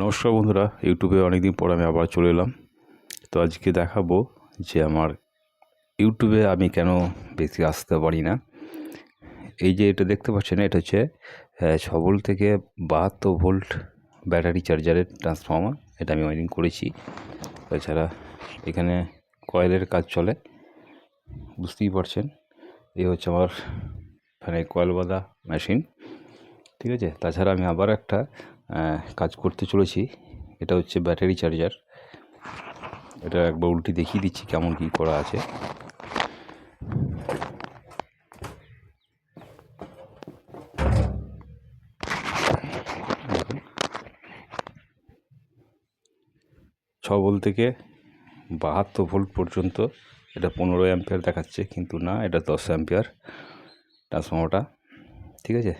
নমস্কার বন্ধুরা, ইউটিউবে অনেকদিন পর আমি আবার চলে এলাম। তো আজকে দেখাবো যে আমার ইউটিউবে আমি কেন বেশি আসতে পারি না। এই যে এটা দেখতে পাচ্ছেন, এটা হচ্ছে ছ ভোল্ট থেকে বাহাত্তর ভোল্ট ব্যাটারি চার্জারের ট্রান্সফর্মার, এটা আমি ওয়ারিং করেছি। তাছাড়া এখানে কয়েলের কাজ চলে, বুঝতেই পারছেন। এই হচ্ছে আমার এখানে কয়েল বাঁধা মেশিন, ঠিক আছে? তাছাড়া আমি আবার একটা কাজ করতে চলেছি। এটা হচ্ছে ব্যাটারি চার্জার। এটা একবার উল্টি দেখিয়ে দিচ্ছি কেমন কী করা আছে। ছ ভোল্ট থেকে বাহাত্তর ভোল্ট পর্যন্ত এটা পনেরো অ্যাম্পিয়ার দেখাচ্ছে, কিন্তু না, এটা দশ অ্যাম্পিয়ার ট্রান্সফর্মারটা ঠিক আছে?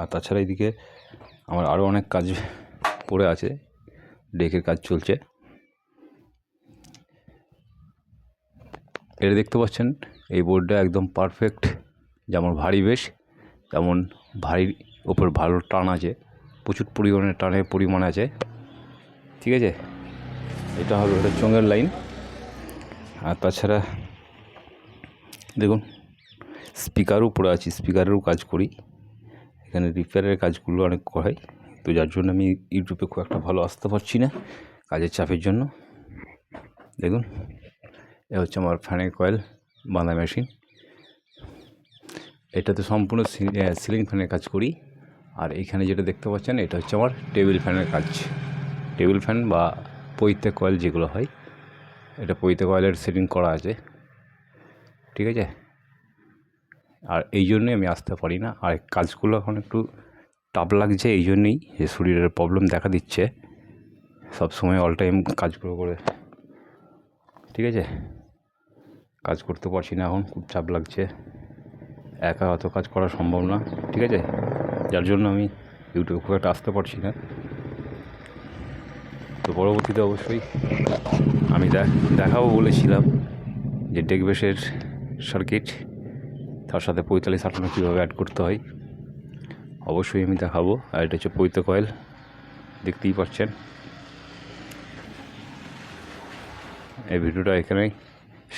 আর তাছাড়া এদিকে আমার আরও অনেক কাজ পড়ে আছে, ডেকের কাজ চলছে। এটা দেখতে পাচ্ছেন, এই বোর্ডটা একদম পারফেক্ট যেমন ভারী বেশ, তেমন ভারীর ওপর ভালো টান আছে, প্রচুর পরিমাণে টানের পরিমাণ আছে। ঠিক আছে? এটা হবে এটা চোঙের লাইন আর তাছাড়া দেখুন স্পিকারও পড়ে আছি স্পিকারেরও কাজ করি। এখানে রিপেয়ারের কাজগুলো অনেক হয় তো যার জন্য আমি ইউটিউবে খুব একটা ভালো আসতে পারছি না কাজের চাপের জন্য। দেখুন, এ হচ্ছে আমার ফ্যানের কয়েল, বাঁধা মেশিন। এটাতে সম্পূর্ণ সিলিং ফ্যানের কাজ করি। আর এইখানে যেটা দেখতে পাচ্ছেন, এটা হচ্ছে আমার টেবিল ফ্যানের কাজ। টেবিল ফ্যান বা পৈতে কয়েল যেগুলো হয়, এটা পৈতে কয়েলের সেটিং করা আছে। ঠিক আছে? আর এই জন্যই আমি আসতে পারি না। আর কাজগুলো এখন একটু টাফ লাগছে, এই জন্যেই যে শরীরের প্রবলেম দেখা দিচ্ছে। সব সময় অল টাইম কাজগুলো করে ঠিক আছে? কাজ করতে পারছি না এখন, খুব চাপ লাগছে। একা অত কাজ করা সম্ভব না, ঠিক আছে? যার জন্য আমি ইউটিউবে খুব একটা আসতে পারছি না। তো পরবর্তীতে অবশ্যই আমি দেখাবো বলেছিলাম যে ডেকবেসের সার্কিট তার সাথে পঁয়তাল্লিশ আটান্ন কীভাবে অ্যাড করতে হয়, অবশ্যই আমি দেখাবো। আর এটা হচ্ছে পৈত কয়েল, দেখতেই পাচ্ছেন। এই ভিডিওটা এখানেই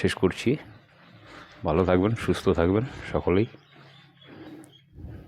শেষ করছি। ভালো থাকবেন, সুস্থ থাকবেন সকলেই।